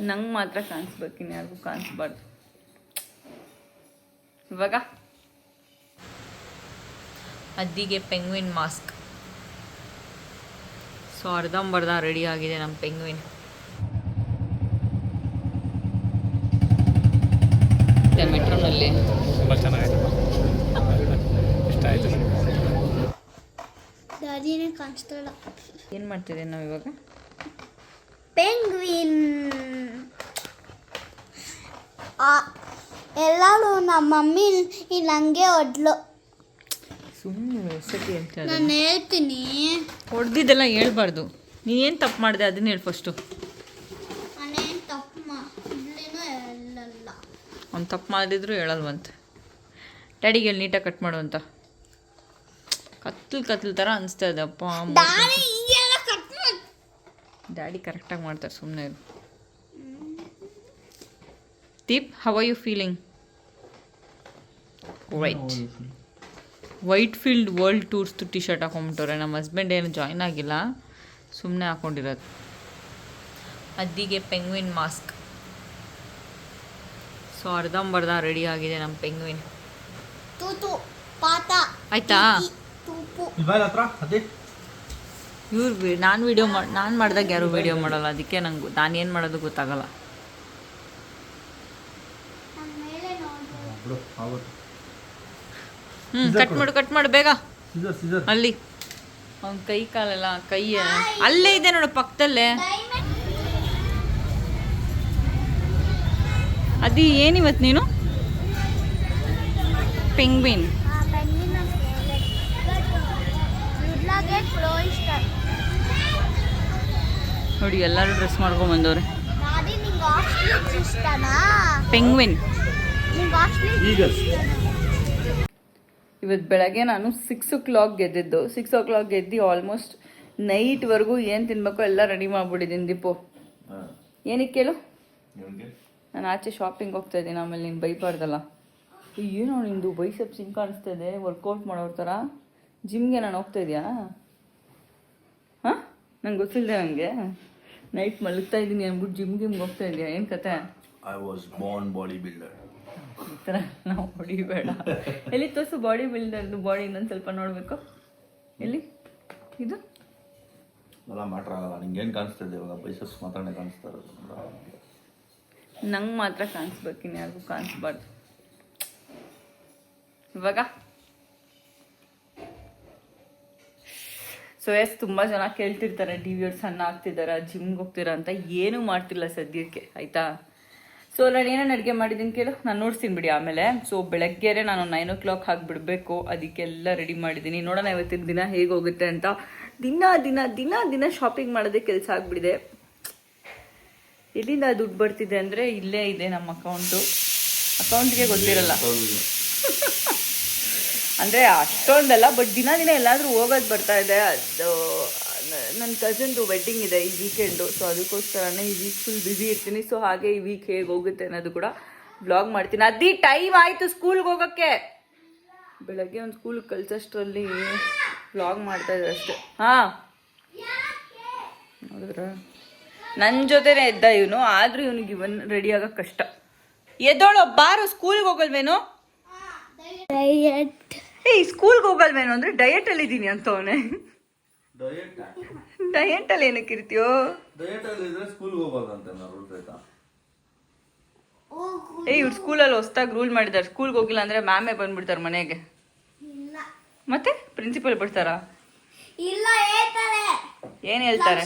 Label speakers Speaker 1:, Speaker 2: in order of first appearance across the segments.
Speaker 1: ನಂಗೆ ಮಾತ್ರ ಕಾಣಿಸ್ಬೇಕು ಇನ್ಯಾರಿಗೂ ಕಾಣಿಸ್ಬಾರ್ದು. ಇವಾಗ? ಅದ್ದಿಗೆ ಪೆಂಗ್ವಿನ್ ಮಾಸ್ಕ್ ಸೊ ಅರ್ಧಂಬರ್ಧ ರೆಡಿ ಆಗಿದೆ ನಮ್ಮ ಪೆಂಗ್ವಿನ್ ಮೆಟ್ರೋನಲ್ಲಿ
Speaker 2: ತುಂಬ ಚೆನ್ನಾಗಿದೆ. ಇಷ್ಟ ಆಯಿತು.
Speaker 1: ಏನು ನಾವು ಇವಾಗ?
Speaker 3: ಪೆಂಗ್ವಿನ್ ಎಲ್ಲರೂ ನಮ್ಮ ಮಮ್ಮಿ ನಂಗೆ ಹೊಡ್ಲು
Speaker 1: ಸುಮ್ಮನೆ ಸತಿ ಅಂತ
Speaker 3: ನಾನು ಹೇಳ್ತೀನಿ.
Speaker 1: ಹೊಡೆದಿದ್ದೆಲ್ಲ ಹೇಳ್ಬಾರ್ದು. ನೀನೇನು ತಪ್ಪು ಮಾಡಿದೆ ಅದನ್ನ ಹೇಳಿ ಫಸ್ಟು
Speaker 3: ನಾನೇನು ತಪ್ಪು ಮಾಡ್ಲೇನೂ ಹೇಳಲ್ಲ.
Speaker 1: ಅವ್ನು ತಪ್ಪು ಮಾಡಿದ್ರು ಹೇಳಲ್ವಂತೆ. ಡ್ಯಾಡಿಗೆ ಹೇಳಿ ನೀಟಾಗಿ ಕಟ್ ಮಾಡುವಂತ ಕತ್ಲು ಕತ್ಲು ಥರ ಅನಿಸ್ತಾ ಇದೆ. ಅಪ್ಪ
Speaker 3: ದಾರಿ ಮಾಡಿ
Speaker 1: ಡ್ಯಾಡಿ ಕರೆಕ್ಟಾಗಿ ಮಾಡ್ತಾರೆ ಸುಮ್ಮನೆ Deep how are you feeling white Whitefield world ಟೂರ್ಸ್ದು T shirt ಹಾಕೊಂಬಿಟ್ಟವ್ರೆ ನಮ್ಮ ಹಸ್ಬೆಂಡ್ ಏನು ಜಾಯ್ನ್ ಆಗಿಲ್ಲ. ಸುಮ್ಮನೆ ಹಾಕೊಂಡಿರೋದು. ಅದ್ದಿಗೆ ಪೆಂಗ್ವಿನ್ ಮಾಸ್ಕ್ ಸೊ ಅರ್ಧಂಬರ್ಧ ರೆಡಿ ಆಗಿದೆ ನಮ್ಮ ಪೆಂಗ್ವಿನ್ ಆಯ್ತಾ
Speaker 3: ಈ ತೂಪು
Speaker 2: ಮೊಬೈಲ್ ಹತ್ರ ಅದೇ
Speaker 1: ಇವ್ರು ನಾನು ವೀಡಿಯೋ ಮಾಡಿ ನಾನು ಮಾಡಿದಾಗ ಯಾರು ವೀಡಿಯೋ ಮಾಡಲ್ಲ. ಅದಕ್ಕೆ ನಂಗೆ ನಾನು ಏನು ಮಾಡೋದು ಗೊತ್ತಾಗಲ್ಲ. ಹ್ಞೂ ಕಟ್ ಮಾಡು ಕಟ್ ಮಾಡು ಬೇಗ. ಅಲ್ಲಿ. ಅವ್ನ ಕೈ ಕಾಲೆಲ್ಲ ಕೈ ಅಲ್ಲೇ ಇದೆ ನೋಡು ಪಕ್ಕದಲ್ಲೇ. ಅದು ಏನಿವತ್ತು ನೀನು? ಪೆಂಗ್ವಿನ್ ನೋಡಿ ಎಲ್ಲರೂ ಡ್ರೆಸ್ ಮಾಡ್ಕೊಂಡು ಬಂದವ್ರೆ. ಪೆಂಗ್ವಿನ್
Speaker 3: ನಿಂಗೆ ಆಸ್ಟ್ರಿಚ್
Speaker 2: ಈಗಲ್ಸ್
Speaker 1: ಇವತ್ತು ಬೆಳಗ್ಗೆ ನಾನು ಸಿಕ್ಸ್ ಓ ಕ್ಲಾಕ್ ಗೆದ್ದಿದ್ದು. ಸಿಕ್ಸ್ ಓ ಕ್ಲಾಕ್ ಗೆದ್ದು ಆಲ್ಮೋಸ್ಟ್ ನೈಟ್ವರೆಗೂ ಏನು ತಿನ್ಬೇಕು ಎಲ್ಲ ರೆಡಿ ಮಾಡ್ಬಿಟ್ಟಿದ್ದೀನಿ ದೀಪು. ಏನಕ್ಕೆ ಕೇಳು? ನಾನು ಆಚೆ ಶಾಪಿಂಗ್ ಹೋಗ್ತಾ ಇದ್ದೀನಿ ಆಮೇಲೆ ನೀನು ಬೈಬಾರ್ದಲ್ಲ ಏನೋ ನಿಂದು ಬೈಸೆಪ್ ಹಿಂಗೆ ಕಾಣಿಸ್ತಾ ಇದೆ ವರ್ಕೌಟ್ ಮಾಡೋರ ಥರ ಜಿಮ್ಗೆ ನಾನು ಹೋಗ್ತಾ ಇದೆಯಾ? ಹಾಂ? ನಂಗೆ ಗೊತ್ತಿಲ್ಲದೆ ನನಗೆ ನೈಟ್ ಮಲಗ್ತಾ ಇದ್ದೀನಿ ಅಂದ್ಬಿಟ್ಟು ಜಿಮ್ ಗಿಮ್ಗೆ ಹೋಗ್ತಾ ಇದೆಯಾ ಏನು ಕತೆ?
Speaker 4: ಐ ವಾಸ್ ಬೋರ್ನ್ ಬಾಡಿ
Speaker 1: ಈ ಥರ ನಾವು ಹೊಡಿಬೇಡ ಎಲ್ಲಿ ತೋರಿಸು ಬಾಡಿ ಬಿಲ್ಡರ್ದು ಬಾಡಿ ಇನ್ನೊಂದು ಸ್ವಲ್ಪ ನೋಡಬೇಕು. ಎಲ್ಲಿ? ಇದು?
Speaker 4: ಎಲ್ಲ ಮ್ಯಾಟ್ರ್ ಆಗಲ್ಲ ನಿಂಗೇನು ಕಾಣಿಸ್ತಿದೆ ಇವಾಗ? ಬೈಸಸ್ ಮಾತ್ರನೇ ಕಾಣಿಸ್ತಾ ಇರೋದು.
Speaker 1: ನಂಗೆ ಮಾತ್ರ ಕಾಣಿಸ್ಬೇಕು ಇನ್ಯಾರಿಗೂ ಕಾಣಿಸ್ಬಾರ್ದು. ಇವಾಗ? ಸೊ ಎಸ್ ತುಂಬ ಜನ ಕೇಳ್ತಿರ್ತಾರೆ ಡಿ ವಿ ಸಣ್ಣ ಆಗ್ತಿದ್ದಾರೆ ಜಿಮ್ಗೆ ಹೋಗ್ತೀರಾ ಅಂತ. ಏನೂ ಮಾಡ್ತಿಲ್ಲ ಸದ್ಯಕ್ಕೆ, ಆಯಿತಾ? ಸೊ ನಾನು ಏನೇನು ಅಡುಗೆ ಮಾಡಿದ್ದೀನಿ ಕೇಳು? ನಾನು ನೋಡ್ತೀನಿ ಬಿಡಿ ಆಮೇಲೆ. ಸೊ ಬೆಳಗ್ಗೆರೆ ನಾನು ನೈನ್ ಓ ಕ್ಲಾಕ್ ಹಾಕಿ ಬಿಡಬೇಕು ಅದಕ್ಕೆಲ್ಲ ರೆಡಿ ಮಾಡಿದ್ದೀನಿ ನೋಡೋಣ ಇವತ್ತಿನ ದಿನ ಹೇಗೆ ಹೋಗುತ್ತೆ ಅಂತ. ದಿನ ದಿನ ದಿನ ದಿನ ಶಾಪಿಂಗ್ ಮಾಡೋದೇ ಕೆಲಸ ಆಗಿಬಿಡಿದೆ. ಎಲ್ಲಿಂದ ದುಡ್ಡು ಬರ್ತಿದೆ ಅಂದರೆ ಇಲ್ಲೇ ಇದೆ ನಮ್ಮ ಅಕೌಂಟು ಅಕೌಂಟ್ಗೆ ಗೊತ್ತಿರಲ್ಲ. ಅಂದರೆ ಅಷ್ಟೊಂದಲ್ಲ ಬಟ್ ದಿನ ದಿನ ಎಲ್ಲಾದರೂ ಹೋಗೋದು ಬರ್ತಾ ಇದೆ. ಅದು ನನ್ನ ಕಸಿನ್ದು ವೆಡ್ಡಿಂಗ್ ಇದೆ ಈ ವೀಕೆಂಡು ಸೊ ಅದಕ್ಕೋಸ್ಕರನೇ ಈ ವೀಕ್ ಫುಲ್ ಬ್ಯುಸಿ ಇರ್ತೀನಿ. ಸೊ ಹಾಗೆ ಈ ವೀಕ್ ಹೇಗೆ ಹೋಗುತ್ತೆ ಅನ್ನೋದು ಕೂಡ ಬ್ಲಾಗ್ ಮಾಡ್ತೀನಿ. ಅದಿ ಟೈಮ್ ಆಯಿತು ಸ್ಕೂಲ್ಗೆ ಹೋಗೋಕ್ಕೆ ಬೆಳಗ್ಗೆ ಒಂದು ಸ್ಕೂಲ್ಗೆ ಕಳ್ಸೋಷ್ಟರಲ್ಲಿ ಬ್ಲಾಗ್ ಮಾಡ್ತಾ ಇದ್ದಾರೆ ಅಷ್ಟೇ. ಹಾಂ. ನೋಡಿದ್ರೆ ನನ್ನ ಜೊತೆನೇ ಎದ್ದ ಇವನು, ಆದರೂ ಇವನಿಗೆ ಇವನ್ ರೆಡಿ ಆಗೋಕ್ಕೆ ಕಷ್ಟ. ಎದ್ದೋಳು, ಬಾರು ಸ್ಕೂಲ್ಗೆ ಹೋಗಲ್ವೇನೋ? ಏಯ್ ಸ್ಕೂಲ್ಗೆ ಹೋಗಲ್ವೇನೋ ಅಂದರೆ ಡಯಟಲ್ಲಿ ಇದ್ದೀನಿ ಅಂತವನೇ
Speaker 4: ಡಯಟ್
Speaker 1: ಡಯಟಲ್ಲಿ ಏನಕ್ಕೆ ಇರ್ತೀಯೋ?
Speaker 4: ಡಯಟ್ ಅಲ್ಲಿ ಇದ್ರೆ ಸ್ಕೂಲ್ಗೆ ಹೋಗ್ಬಾರ್ದಂತೆ ನಾವು ರೂಲ್ಸ್ ಆಯ್ತಾ?
Speaker 1: ಏಯ್ ಇವ್ರು ಸ್ಕೂಲಲ್ಲಿ ಹೊಸ್ದಾಗಿ ರೂಲ್ ಮಾಡಿದ್ದಾರೆ ಸ್ಕೂಲ್ಗೆ ಹೋಗಿಲ್ಲ ಅಂದರೆ ಮ್ಯಾಮೇ ಬಂದ್ಬಿಡ್ತಾರೆ ಮನೆಗೆ.
Speaker 3: ಇಲ್ಲ.
Speaker 1: ಮತ್ತೆ? ಪ್ರಿನ್ಸಿಪಲ್ ಬಿಡ್ತಾರಾ?
Speaker 3: ಇಲ್ಲ ಹೇಳ್ತಾರೆ.
Speaker 1: ಏನು ಹೇಳ್ತಾರೆ?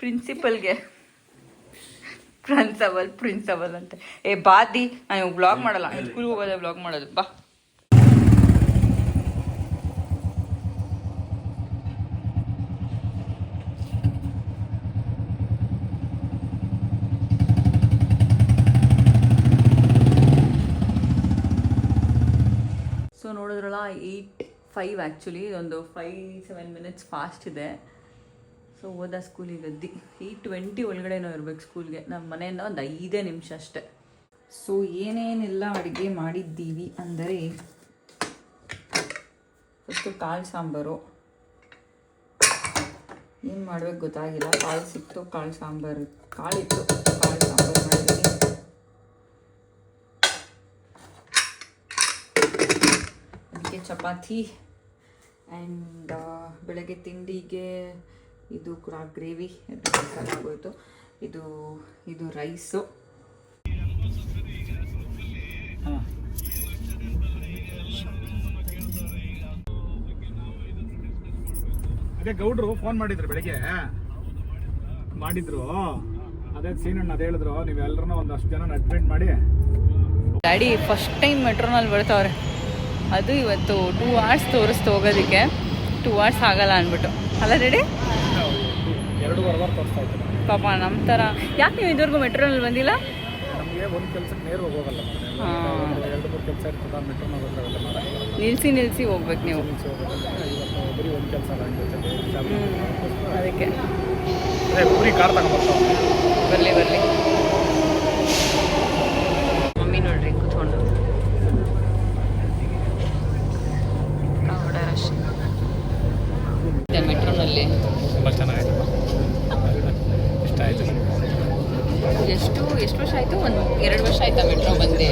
Speaker 1: ಪ್ರಿನ್ಸಿಪಲ್ಗೆ ಪ್ರಿನ್ಸಬಲ್ ಪ್ರಿನ್ಸಬಲ್ ಅಂತ. ಏ ಬಾದಿ ನಾನು ಬ್ಲಾಗ್ ಮಾಡಲ್ಲ. ಸ್ಕೂಲ್ಗೆ ಹೋಗೋದೇ ಬ್ಲಾಗ್ ಮಾಡೋದು. ಬಾ. ಸೊ ನೋಡಿದ್ರಲ್ಲ ಏಯ್ಟ್ ಫೈವ್ ಆ್ಯಕ್ಚುಲಿ ಇದೊಂದು ಫೈವ್ ಸೆವೆನ್ ಮಿನಿಟ್ಸ್ ಫಾಸ್ಟ್ ಇದೆ. ಸೊ ಓದ ಸ್ಕೂಲಿಗೆ ಅದ್ದಿ ಈ ಟ್ವೆಂಟಿ ಒಳಗಡೆನೋ ಇರ್ಬೇಕು ಸ್ಕೂಲ್ಗೆ. ನಮ್ಮ ಮನೆಯಿಂದ ಒಂದು ಐದೇ ನಿಮಿಷ ಅಷ್ಟೆ. ಸೊ ಏನೇನೆಲ್ಲ ಅಡುಗೆ ಮಾಡಿದ್ದೀವಿ ಅಂದರೆ ಫಸ್ಟು ಕಾಳು ಸಾಂಬಾರು. ಏನು ಮಾಡ್ಬೇಕು ಗೊತ್ತಾಗಿಲ್ಲ. ಕಾಳು ಸಿಕ್ತು, ಕಾಳು ಸಾಂಬಾರು ಕಾಳಿತ್ತು ಕಾಳು ಸಾಂಬಾರು ಮಾಡಿದ್ದೀನಿ ಅದಕ್ಕೆ ಚಪಾತಿ, ಆ್ಯಂಡ್ ಬೆಳಗ್ಗೆ ತಿಂಡಿಗೆ ಇದು ಕೂಡ ಗ್ರೇವಿ ಆಗೋಯ್ತು ಇದು ಇದು ರೈಸು.
Speaker 2: ಅದೇ ಗೌಡ್ರು ಫೋನ್ ಮಾಡಿದ್ರು ಬೆಳಿಗ್ಗೆ. ಮಾಡಿದ್ರು. ಅದೇ ಸೀನಣ್ಣ ಅದೇ ಹೇಳಿದ್ರು. ನೀವೆಲ್ಲರನ್ನ ಒಂದಷ್ಟು ಜನ ಅಡ್ಮಿಟ್ ಮಾಡಿ.
Speaker 1: ಡ್ಯಾಡಿ ಫಸ್ಟ್ ಟೈಮ್ ಮೆಟ್ರೋನಲ್ಲಿ ಬರ್ತಾವ್ರೆ ಅದು ಇವತ್ತು ಟೂ ಅವರ್ಸ್ ತೋರಿಸ್ತು ಹೋಗೋದಕ್ಕೆ. ಟೂ ಅವರ್ಸ್ ಆಗಲ್ಲ ಅಂದ್ಬಿಟ್ಟು. ಅಲ್ಲ ಡ್ಯಾಡಿ
Speaker 2: ಎರಡೂವರೆ ವಾರ ತೋರಿಸ್ತಾ ಇತ್ತು
Speaker 1: ಪಾಪ ನಮ್ಮ ಥರ ಯಾಕೆ ನೀವು ಇದುವರೆಗೂ ಮೆಟ್ರೋನಲ್ಲಿ ಬಂದಿಲ್ಲ?
Speaker 2: ನಮಗೆ ಒಂದು ಕೆಲಸಕ್ಕೆ ನೇರು ಹೋಗಲ್ಲ
Speaker 1: ಹಾಂ.
Speaker 2: ಎರಡು ಮೂರು ಕೆಲಸ ಇರ್ತದೆ ಮೆಟ್ರೋ ಹೋಗೋದ್ರಾಗೆಲ್ಲ ನಿಲ್ಸಿ
Speaker 1: ನಿಲ್ಲಿಸಿ ನಿಲ್ಲಿಸಿ ಹೋಗ್ಬೇಕು. ನೀವು
Speaker 2: ಬರೀ ಒಂದು ಕೆಲಸ
Speaker 1: ಅದಕ್ಕೆ.
Speaker 2: ಅದೇ ಊರಿ ಕಾರ್ ತಗೊಂಡ್ಬರ್ತಾವ
Speaker 1: ಬರಲಿ ಬರಲಿ ಮಮ್ಮಿ ನೋಡ್ರಿ ಕೂತ್ಕೊಂಡು ರಶ್ ಇದೆ ಮೆಟ್ರೋನಲ್ಲಿ
Speaker 2: ತುಂಬ ಚೆನ್ನಾಗಿದೆ ಇಷ್ಟ ಆಯಿತು
Speaker 1: ಎಷ್ಟು ಎಷ್ಟು ವರ್ಷ ಆಯಿತು ಒಂದು ಎರಡು ಮೆಟ್ರೋ ಬಂದೆ.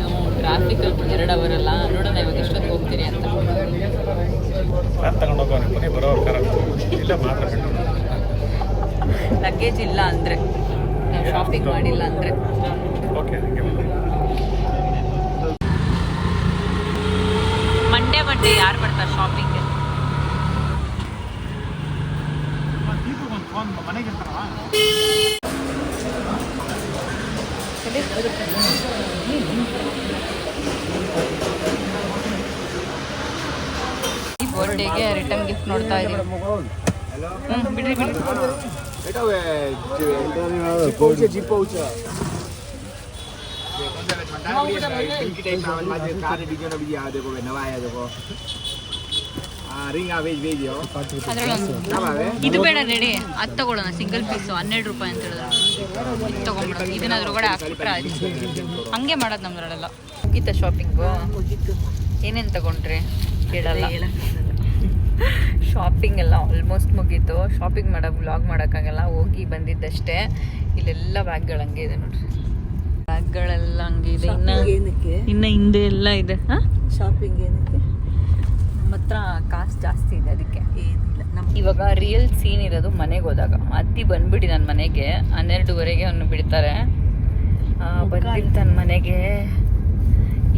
Speaker 1: ನಾವು ಟ್ರಾಫಿಕಲ್ಲಿ ಎರಡು ಅವರ್ ಅಲ್ಲ. ನೋಡೋಣ ಇವಾಗ ಎಷ್ಟೊತ್ತಿಗೆ ಹೋಗ್ತೀರಿ ಅಂತ. ಲಗೇಜ್ ಇಲ್ಲ ಅಂದರೆ. ನಾವು ಶಾಪಿಂಗ್ ಮಾಡಿಲ್ಲ ಅಂದರೆ.
Speaker 2: ಮಂಡೇ
Speaker 1: ಮಂಡೇ ಯಾರು ಈ ಬರ್ಡೇಗೆ ರಿಟರ್ನ್ ಗಿಫ್ಟ್ ನೋಡ್ತಾ ಇದ್ದೀವಿ ಹ್ಞೂ ಬಿಡ್ರಿ ಬಿಡ್ರಿ ಅದ್ರಲ್ಲಿ ಒಂದು ಇದು ಬೇಡ ರೆಡಿ ಅದು ತಗೊಳ್ಳೋಣ ಸಿಂಗಲ್ ಪೀಸು ಹನ್ನೆರಡು ರೂಪಾಯಿ ಅಂತ ಹೇಳಿದ್ರೆ. ಇದು ತಗೊಂಡ್ಬಿಡೋಣ. ಇದನ್ನ ಅದ್ರೊಳಗಡೆ ಹಾಕ್ಬಿಟ್ರೆ ಆಯ್ತು. ಹಂಗೆ ಮಾಡೋದು ನಮ್ದ್ರಲ್ಲೆಲ್ಲ. ಮುಗೀತಾ ಶಾಪಿಂಗು ಏನೇನು ತಗೊಂಡ್ರಿ? ಹೇಳಲ್ಲ ಶಾಪಿಂಗ್ ಎಲ್ಲ ಆಲ್ಮೋಸ್ಟ್ ಮುಗೀತು. ಶಾಪಿಂಗ್ ಮಾಡೋ ವ್ಲಾಗ್ ಮಾಡೋಕ್ಕಾಗಲ್ಲ. ಹೋಗಿ ಬಂದಿದ್ದಷ್ಟೇ. ಇಲ್ಲೆಲ್ಲ ಬ್ಯಾಗ್ಗಳು ಹಂಗೆ ಇದೆ ನೋಡ್ರಿ. ಬ್ಯಾಗ್ಗಳೆಲ್ಲ ಹಂಗೆ ಇದೆ. ಇನ್ನು ಇನ್ನು ಹಿಂದೆ ಎಲ್ಲ ಇದೆ. ಹಾಂ?
Speaker 5: ಶಾಪಿಂಗ್ ಏನಕ್ಕೆ?
Speaker 1: ನಮ್ಮ ಹತ್ರ ಕಾಸು ಜಾಸ್ತಿ ಇದೆ ಅದಕ್ಕೆ.
Speaker 5: ಏನಿಲ್ಲ ನಮ್ಮ
Speaker 1: ಇವಾಗ ರಿಯಲ್ ಸೀನ್ ಇರೋದು ಮನೆಗೆ ಹೋದಾಗ. ಅತ್ತಿ ಬಂದ್ಬಿಡಿ ನನ್ನ ಮನೆಗೆ ಹನ್ನೆರಡುವರೆಗೆ ಅವನು ಬಿಡ್ತಾರೆ. ನನ್ನ ಮನೆಗೆ.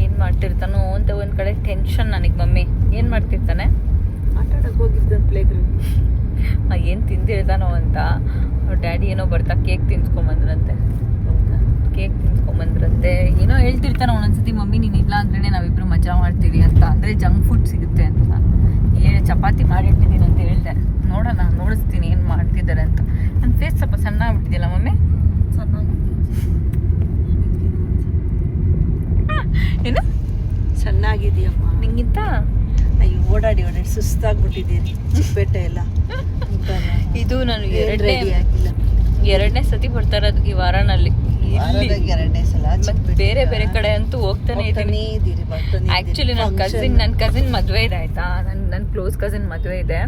Speaker 1: ಏನು ಮಾಡ್ತಿರ್ತಾನೋ ಅಂತ ಒಂದು ಕಡೆ ಟೆನ್ಷನ್ ನನಗೆ ಮಮ್ಮಿ. ಏನು ಮಾಡ್ತಿರ್ತಾನೆ?
Speaker 5: ಆಟ ಆಡಕ್ಕೆ ಹೋಗಿದ್ದ ಪ್ಲೇ ಗ್ರೌಂಡ್
Speaker 1: ಏನು ತಿಂದಿರ್ತಾನೋ ಅಂತ. ಡ್ಯಾಡಿ ಏನೋ ಬರ್ತಾ ಕೇಕ್ ತಿನ್ಸ್ಕೊಂಬಂದ್ರಂತೆ ಕೇಕ್ ತಿನ್ಸ್ಕೊಂಬಂದ್ರಂತೆ ಏನೋ ಹೇಳ್ತಿರ್ತಾನೆ ಒಂದೊಂದ್ಸತಿ ಮಮ್ಮಿ ನೀನು ಇಲ್ಲ ಅಂದ್ರೆ ನಾವಿಬ್ರು ಮಜಾ ಮಾಡ್ತೀವಿ ಅಂತ. ಅಂದರೆ ಜಂಕ್ ಫುಡ್ ಸಿಗುತ್ತೆ ಅಂತ. ಏ ಚಪಾತಿ ಮಾಡಿಟ್ಟಿದ್ದೀನಿ ಅಂತ ಹೇಳ್ದೆ. ನೋಡೋಣ ನೋಡಿಸ್ತೀನಿ ಏನು ಮಾಡ್ತಿದ್ದಾರೆ ಅಂತ. ನನ್ನ ಫೇಸ್ ಸ್ವಲ್ಪ ಸಣ್ಣ ಆಗ್ಬಿಟ್ಟಿದೆಯಲ್ಲ ಮಮ್ಮಿ ಏನು?
Speaker 5: ಚೆನ್ನಾಗಿದೆಯಮ್ಮ
Speaker 1: ನಿಂಗಿಂತ?
Speaker 5: ಅಯ್ಯೋ ಓಡಾಡಿ ಓಡಾಡಿ ಸುಸ್ತಾಗ್ಬಿಟ್ಟಿದ್ದೀನಿ ಬೆಟ್ಟ ಎಲ್ಲ.
Speaker 1: ಇದು ನಾನು ಎರಡನೇ ಎರಡನೇ ಸತಿ ಬರ್ತಾ ಇರೋದು ಈ ವಾರನಲ್ಲಿ.
Speaker 5: ಎರಡನೇ ಸಲ
Speaker 1: ಬೇರೆ ಬೇರೆ ಕಡೆ ಅಂತೂ ಹೋಗ್ತಾನೆ ಇದ್ದೀನಿ ಆಕ್ಚುಲಿ ನನ್ನ ಕಸಿನ್ ನನ್ನ ಕಸಿನ್ ಮದುವೆ ಇದೆ ಆಯ್ತಾ? ನನ್ನ ನನ್ನ ಕ್ಲೋಸ್ ಕಸಿನ್ ಮದುವೆ ಇದೆ.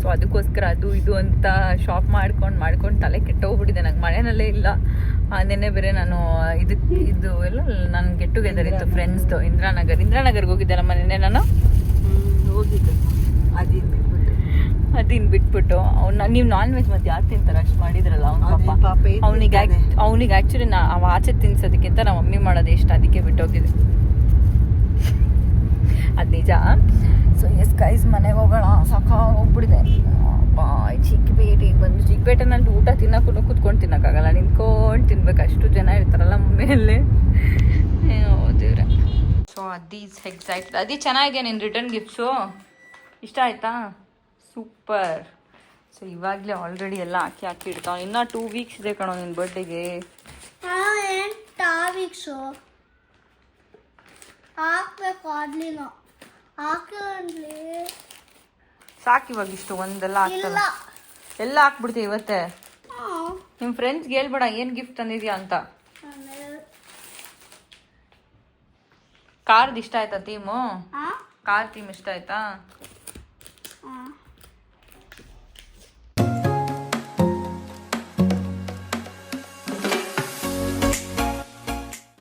Speaker 1: ಸೊ ಅದಕ್ಕೋಸ್ಕರ ಅದು ಇದು ಅಂತ ಶಾಪ್ ಮಾಡ್ಕೊಂಡು ಮಾಡ್ಕೊಂಡು ತಲೆ ಕೆಟ್ಟೋಗ್ಬಿಟ್ಟಿದೆ. ನಂಗೆ ಮಳೆನಲ್ಲೇ ಇಲ್ಲ. ನೆನ್ನೆ ಬೇರೆ ನಾನು ಇದಕ್ಕೆ ಇದು ಎಲ್ಲ ನನ್ನ ಗೆಟ್ ಟುಗೆದರ್ ಇತ್ತು ಫ್ರೆಂಡ್ಸ್ದು ಇಂದಿರಾನಗರ್ ಇಂದಿರಾನಗರ್ಗೆ ಹೋಗಿದ್ದೆನಮ್ಮ ನೆನ್ನೆ ನಾನು?
Speaker 5: ಹೋಗಿದ್ದೆ. ಅದಿನ್ ಬಿಟ್ಬಿಟ್ಟು
Speaker 1: ಅದಿನ್ ಬಿಟ್ಬಿಟ್ಟು ಅವ್ನ ನೀವು ನಾನ್ ವೆಜ್ ಮತ್ತೆ ಯಾರು ತಿಂತಾರೆ? ಅಷ್ಟು ಮಾಡಿದ್ರಲ್ಲ ಅವ್ನ ಪಾಪ. ಅವ್ನಿಗೆ ಅವನಿಗೆ ಆ್ಯಕ್ಚುಲಿ ನಾ ಅವ ಆಚೆ ತಿನ್ಸೋದಕ್ಕಿಂತ ನಮ್ಮ ಮಮ್ಮಿ ಮಾಡೋದು ಇಷ್ಟ ಅದಕ್ಕೆ ಬಿಟ್ಟೋಗಿದೆ. ಅದು ನಿಜ. ಸೊ ಎಸ್ ಗೈಸ್ ಮನೆಗೆ ಹೋಗೋಣ. ಸಾಕಾಗೋಗ್ಬಿಡಿದೆ ಚಿಕ್ಕಪೇಟೆಗೆ ಬಂದು ಚಿಕ್ಕಪೇಟೆನಲ್ಲಿ ಊಟ ತಿನ್ನಕ್ಕೂ ಕುತ್ಕೊಂಡು ತಿನ್ನೋಕ್ಕಾಗಲ್ಲ. ನಿಂತ್ಕೊಂಡು ತಿನ್ಬೇಕು. ಅಷ್ಟು ಜನ ಇರ್ತಾರಲ್ಲ ಮಮ್ಮಿಯಲ್ಲಿ. ದೇವ್ರೆ. ಸೊ ಅದೀಸ್ ಎಕ್ಸೈಟ್ ಅದಿ ಚೆನ್ನಾಗಿದೆ ನಿನ್ನ ರಿಟರ್ನ್ ಗಿಫ್ಟ್ಸು ಇಷ್ಟ ಆಯ್ತಾ? ಸೂಪರ್ ಸೊ ಇವಾಗಲೇ ಆಲ್ರೆಡಿ ಎಲ್ಲ ಹಾಕಿ ಹಾಕಿ ಇಡ್ತಾವ ಇನ್ನೂ ಟೂ ವೀಕ್ಸ್ ಇದೆ ಕಣೋ ನಿನ್ನ ಬರ್ಡೇಗೆ
Speaker 3: ಹಾಕ್ಬೇಕು ಹಾಕಲಿ
Speaker 1: ಸಾಕು ಇವಾಗ ಇಷ್ಟು ಒಂದೆಲ್ಲ ಆಗ್ತಲ್ಲ. ಎಲ್ಲ ಹಾಕ್ಬಿಡ್ತೀವಿ ಇವತ್ತೇ? ನಿಮ್ಮ ಫ್ರೆಂಡ್ಸ್ಗೆ ಹೇಳ್ಬೇಡ ಏನು ಗಿಫ್ಟ್ ತಂದಿದ್ಯಾ ಅಂತ. ಕಾರ್ದು ಇಷ್ಟ ಆಯ್ತಾ ಥೀಮು ಕಾರ್ ಥೀಮ್ ಇಷ್ಟ ಆಯ್ತಾ?